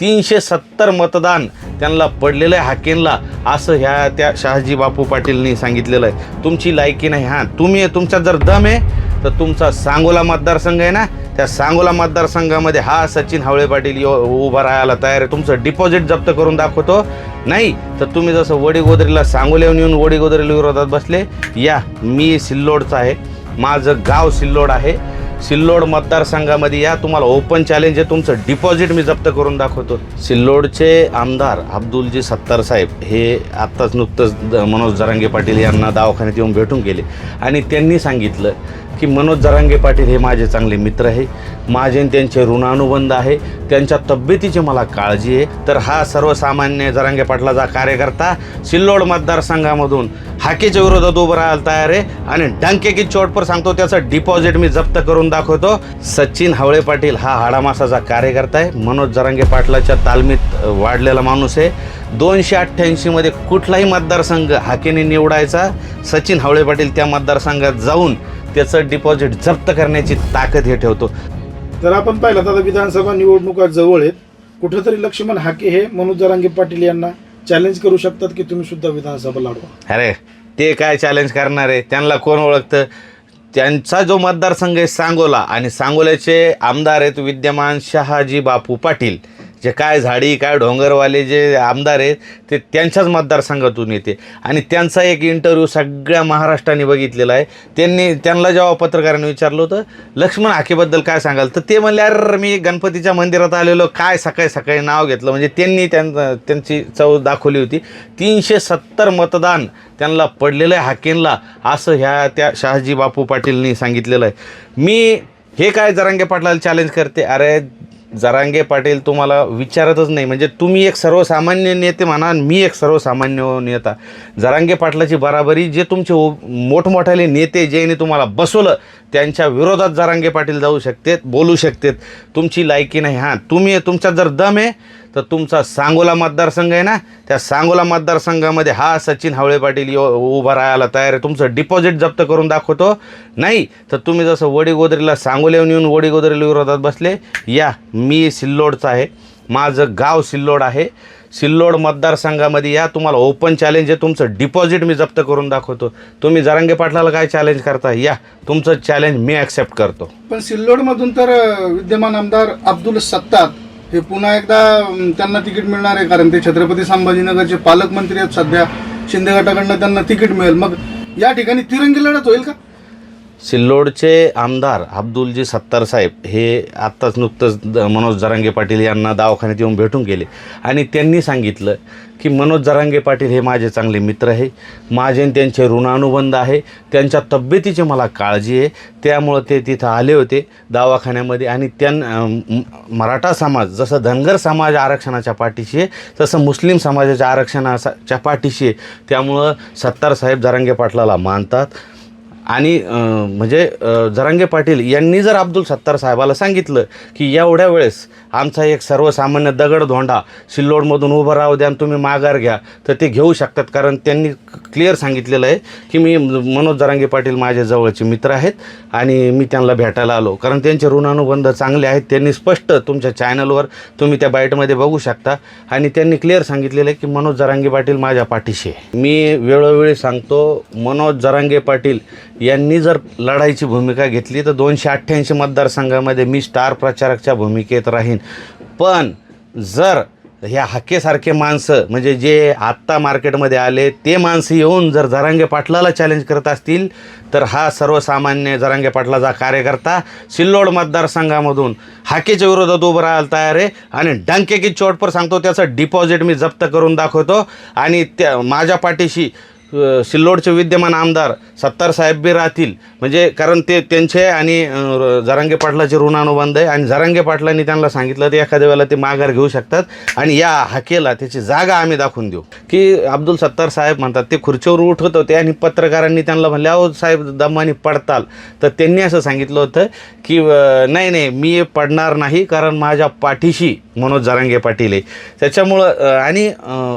तीनशे सत्तर मतदान त्यांना पडलेलं आहे हाकेनला. असं ह्या त्या शहाजी बापू पाटीलनी सांगितलेलं आहे. तुमची लायकी नाही. हां तुम्ही तुमचा जर दम आहे तर तुमचा सांगोला मतदारसंघ आहे ना त्या सांगोला मतदारसंघामध्ये हा सचिन हावळे पाटील यो उभा राहायला तयार आहे. तुमचं डिपॉझिट जप्त करून दाखवतो. नाही तर तुम्ही जसं वडीगोदरीला सांगोल्याहून येऊन वडीगोदरीला विरोधात बसले या मी सिल्लोडचा आहे. माझं गाव सिल्लोड आहे. सिल्लोड मतदारसंघामध्ये या तुम्हाला ओपन चॅलेंज आहे. तुमचं डिपॉझिट मी जप्त करून दाखवतो. सिल्लोडचे आमदार अब्दुलजी सत्तार साहेब हे आत्ताच नुकतंच द- मनोज जरांगे पाटील यांना दवाखान्यात येऊन भेटून गेले. आणि त्यांनी सांगितलं की मनोज जरांगे पाटील हे माझे चांगले मित्र आहे. माझे त्यांचे ऋणानुबंध आहे. त्यांच्या तब्येतीची मला काळजी आहे. तर हा सर्वसामान्य जरांगे पाटलाचा कार्यकर्ता सिल्लोड मतदारसंघामधून हाकेच्या विरोधात उभं राहायला तयार आहे. आणि डंके की चोटपर सांगतो त्याचं डिपॉझिट मी जप्त करून दाखवतो. सचिन हावळे पाटील हा हाडामासाचा कार्यकर्ता आहे. मनोज जरांगे पाटलाच्या तालमीत वाढलेला माणूस आहे. दोनशे अठ्ठ्याऐंशीमध्ये कुठलाही मतदारसंघ हाकेने निवडायचा. सचिन हावळे पाटील त्या मतदारसंघात जाऊन त्याचं डिपॉझिट जप्त करण्याची ताकद हे ठेवतो. तर आपण पाहिलं तर आता विधानसभा निवडणुका जवळ आहेत. कुठेतरी लक्ष्मण हाके हे मनोज जरांगे पाटील यांना चॅलेंज करू शकतात की तुम्ही सुद्धा विधानसभा लढवा? अरे ते काय चॅलेंज करणार आहे? त्यांना कोण ओळखतं? त्यांचा जो मतदारसंघ आहे सांगोला आणि सांगोल्याचे आमदार आहेत विद्यमान शहाजी बापू पाटील. जे काय झाडी काय डोंगरवाले जे आमदार आहेत ते त्यांच्याच मतदारसंघातून येते. आणि त्यांचा एक इंटरव्ह्यू सगळ्या महाराष्ट्राने बघितलेला आहे. त्यांनी त्यांना जेव्हा पत्रकारांनी विचारलं होतं लक्ष्मण हाकेबद्दल काय सांगाल? तर ते म्हणले अरे मी गणपतीच्या मंदिरात आलेलो काय सकाळी सकाळी नाव घेतलं. म्हणजे त्यांनी त्यां त्यांची चव दाखवली होती. तीनशे सत्तर मतदान त्यांना पडलेलं आहे हाकेनला असं ह्या त्या शहाजी बापू पाटीलनी सांगितलेलं आहे. मी हे काय जरांगे पाटलाला चॅलेंज करते? अरे जरांगे पाटील तुम्हाला विचारतच नाही. म्हणजे तुम्ही एक सर्वसामान्य नेते म्हणा मी एक सर्वसामान्य नेता. जरांगे पाटलाची बराबरी जे तुमचे ओ- मोठमोठाले नेते ज्यांनी तुम्हाला बसवलं त्यांच्या विरोधात जरांगे पाटील जाऊ शकतेत बोलू शकतेत. तुमची लायकी नाही. हां तुम्ही तुमचा जर दम आहे तर तुमचा सांगोला मतदारसंघ आहे ना त्या सांगोला मतदारसंघामध्ये हा सचिन हावळे पाटील यो उभा राहायला तयार आहे. तुमचं डिपॉझिट जप्त करून दाखवतो. नाही तर तुम्ही जसं वडीगोदरीला सांगोल्याहून येऊन वडीगोदरीला विरोधात बसले या मी सिल्लोडचा आहे. माझं गाव सिल्लोड आहे. सिल्लोड मतदारसंघामध्ये या तुम्हाला ओपन चॅलेंज आहे. तुमचं डिपॉझिट मी जप्त करून दाखवतो. तुम्ही जरांगे पाटलाला काय चॅलेंज करता या. तुमचं चॅलेंज मी ॲक्सेप्ट करतो. पण सिल्लोडमधून तर विद्यमान आमदार अब्दुल सत्तार हे पुन्हा एकदा त्यांना तिकीट मिळणार आहे कारण ते छत्रपती संभाजीनगरचे पालकमंत्री आहेत सध्या. शिंदे गटाकडनं त्यांना तिकीट मिळेल. मग या ठिकाणी तिरंगी लढत होईल का? सिल्लोडचे आमदार अब्दुलजी सत्तार साहेब हे आत्ताच नुकतंच द- मनोज जरांगे पाटील यांना दवाखान्यात येऊन भेटून गेले. आणि त्यांनी सांगितलं की मनोज जरांगे पाटील हे माझे चांगले मित्र आहे. माझे आणि त्यांचे ऋणानुबंध आहे. त्यांच्या तब्येतीची मला काळजी आहे. त्यामुळं ते तिथं आले होते दवाखान्यामध्ये. आणि त्यां मराठा समाज जसं धनगर समाज आरक्षणाच्या पाठीशी आहे तसं मुस्लिम समाजाच्या आरक्षणाच्या पाठीशी आहे. त्यामुळं सत्तार साहेब जरांगे पाटलाला मानतात. आणि म्हणजे जरांगे पाटील यांनी जर अब्दुल सत्तार साहेबाला सांगितलं की एवढ्या वेळेस आमचा एक सर्वसामान्य दगडधोंडा सिल्लोडमधून उभं राहू द्या आणि तुम्ही माघार घ्या तर ते घेऊ शकतात. कारण त्यांनी क्लिअर सांगितलेलं आहे की मी मनोज जरांगे पाटील माझ्या जवळचे मित्र आहेत आणि मी त्यांना भेटायला आलो. कारण त्यांचे ऋणानुबंध चांगले आहेत. त्यांनी स्पष्ट तुमच्या चॅनलवर तुम्ही त्या बाईटमध्ये बघू शकता. आणि त्यांनी क्लिअर सांगितलेलं आहे की मनोज जरांगे पाटील माझ्या पाठीशी आहे. मी वेळोवेळी सांगतो मनोज जरांगे पाटील यांनी जर लढाईची भूमिका घेतली तर दोनशे अठ्ठ्याऐंशी मतदारसंघामध्ये मी स्टार प्रचारकच्या भूमिकेत राहीन. पण जर ह्या हक्केसारखे माणसं म्हणजे जे आत्ता मार्केटमध्ये आले ते माणसं येऊन जर जरांगे पाटलाला चॅलेंज करत असतील तर हा सर्वसामान्य जरांगे पाटलाचा कार्यकर्ता सिल्लोड मतदारसंघामधून हाकेच्या विरोधात उभं राहायला तयार आहे. आणि डंके की चोटपर सांगतो त्याचं डिपॉझिट मी जप्त करून दाखवतो. आणि त्या माझ्या पाठीशी सिल्लोडचे विद्यमान आमदार सत्तार साहेब बी राहतील. म्हणजे कारण ते त्यांचे आणि अ, जरांगे पाटलाचे ऋणानुबंध आहे. आणि जरांगे पाटलांनी त्यांना सांगितलं ते एखाद्या वेळेला ते माघार घेऊ शकतात. आणि या हाकेला त्याची जागा आम्ही दाखवून देऊ. की अब्दुल सत्तार साहेब म्हणतात ते खुर्चीवर उठत होते आणि पत्रकारांनी त्यांना म्हणले अहो साहेब दमानी पडताल. तर त्यांनी असं सांगितलं होतं की नाही नाही मी पडणार नाही कारण माझ्या पाठीशी मनोज जरांगे पाटील आहे. त्याच्यामुळं आणि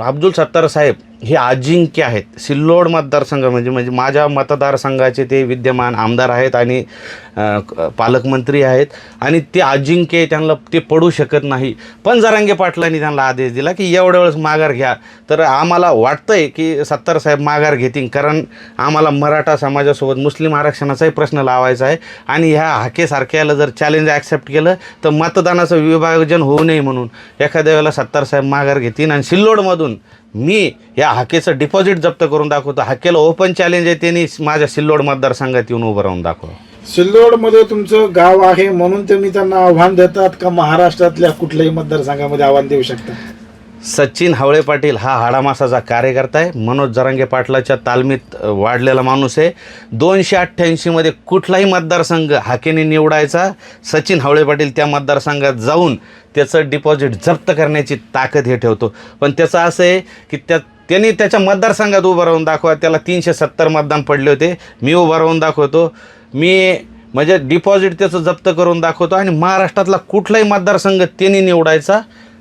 अब्दुल सत्तार साहेब हे अजिंक्य आहेत. सिल्लोड मतदारसंघ म्हणजे म्हणजे माझ्या मतदारसंघाचे ते विद्यमान आमदार आहेत आणि पालकमंत्री आहेत आणि ते अजिंक्य त्यांना ते पडू शकत नाही. पण जरांगे पाटलांनी त्यांना आदेश दिला की एवढ्या वेळेस माघार घ्या. तर आम्हाला वाटतं आहे की सत्तार साहेब माघार घेतील कारण आम्हाला मराठा समाजासोबत मुस्लिम आरक्षणाचाही प्रश्न लावायचा आहे आणि ह्या हाकेसारख्याला जर चॅलेंज ॲक्सेप्ट केलं तर मतदानाचं विभाजन होऊ नये म्हणून एखाद्या वेळेला सत्तार साहेब माघार घेतील आणि सिल्लोडमधून मी या हाकेचं डिपॉझिट जप्त करून दाखवतो. हाकेला ओपन चॅलेंज आहे त्यांनी माझ्या सिल्लोड मतदारसंघात येऊन उभं राहून दाखवा. सिल्लोडमध्ये तुमचं गाव आहे म्हणून तुम्ही त्यांना आव्हान देतात का महाराष्ट्रातल्या कुठल्याही मतदारसंघामध्ये आव्हान देऊ शकता? सचिन हावळे पाटील हा हाडामासाचा कार्यकर्ता आहे. मनोज जरांगे पाटलाच्या तालमीत वाढलेला माणूस आहे. दोनशे अठ्ठ्याऐंशीमध्ये कुठलाही मतदारसंघ हाकेने निवडायचा सचिन हावळे पाटील त्या मतदारसंघात जाऊन त्याचं डिपॉझिट जप्त करण्याची ताकद हे ठेवतो. पण त्याचं असं आहे की त्या त्यांनी त्याच्या मतदारसंघात उभं राहून दाखवा. त्याला तीनशे सत्तर मतदान पडले होते. मी उभं राहून दाखवतो. मी म्हणजे डिपॉझिट त्याचं जप्त करून दाखवतो आणि महाराष्ट्रातला कुठलाही मतदारसंघ त्यांनी निवडायचा.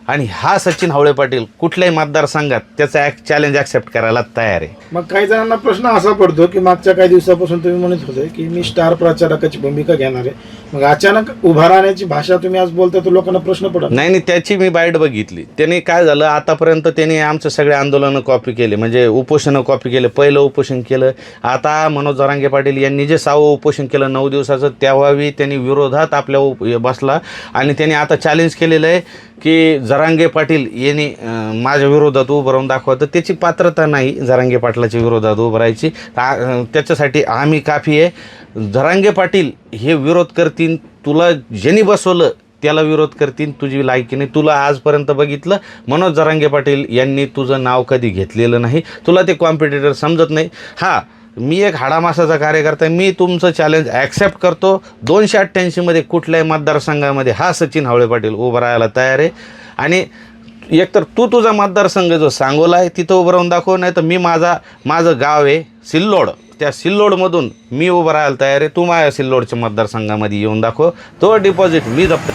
आणि हा सचिन हावळे पाटील कुठल्याही मतदारसंघात त्याचा चॅलेंज ॲक्सेप्ट करायला तयार आहे. मग काही जणांना प्रश्न असा पडतो की मागच्या काही दिवसापासून तुम्ही म्हणत होते की मी स्टार प्रचारकाची भूमिका घेणार आहे. मग अचानक उभा राहण्याची भाषा तुम्ही आज बोलता तर लोकांना प्रश्न पडत नाही. नाही त्याची मी बाईट बघितली. त्याने काय झालं आतापर्यंत त्याने आमचं सगळे आंदोलनं कॉपी केले. म्हणजे उपोषणं कॉपी केले. पहिलं उपोषण केलं. आता मनोज जरांगे पाटील यांनी जे सहावं उपोषण केलं नऊ दिवसाचं तेव्हाही त्यांनी विरोधात आपल्या बसला आणि त्यांनी आता चॅलेंज केलेलं आहे. की जरांगे पाटील यांनी माझ्या विरोधात उभं राहून दाखवा तर त्याची पात्रता नाही जरांगे पाटलाच्या विरोधात उभं राहायची. त्याच्यासाठी आम्ही काफी आहे. जरांगे पाटील हे विरोध करतील. तुला ज्यांनी बसवलं त्याला विरोध करतील. तुझी लायकी नाही. तुला आजपर्यंत बघितलं. मनोज जरांगे पाटील यांनी तुझं नाव कधी घेतलेलं नाही. तुला ते कॉम्पिटिटर समजत नाही. हां मी एक हाडामासाचा कार्यकर्ता आहे. मी तुमचं चॅलेंज ॲक्सेप्ट करतो. दोनशे अठ्ठ्याऐंशीमध्ये कुठल्याही मतदारसंघामध्ये हा सचिन हावळे पाटील उभं राहायला तयार आहे. आणि एकतर तू तुझा मतदारसंघ जो सांगोला आहे तिथं उभं राहून दाखव नाही तर मी माझा माझं गाव आहे सिल्लोड. त्या सिल्लोडमधून मी उभं राहायला तयार आहे. तू माझ्या सिल्लोडच्या मतदारसंघामध्ये येऊन दाखव. तो डिपॉझिट मी जप्त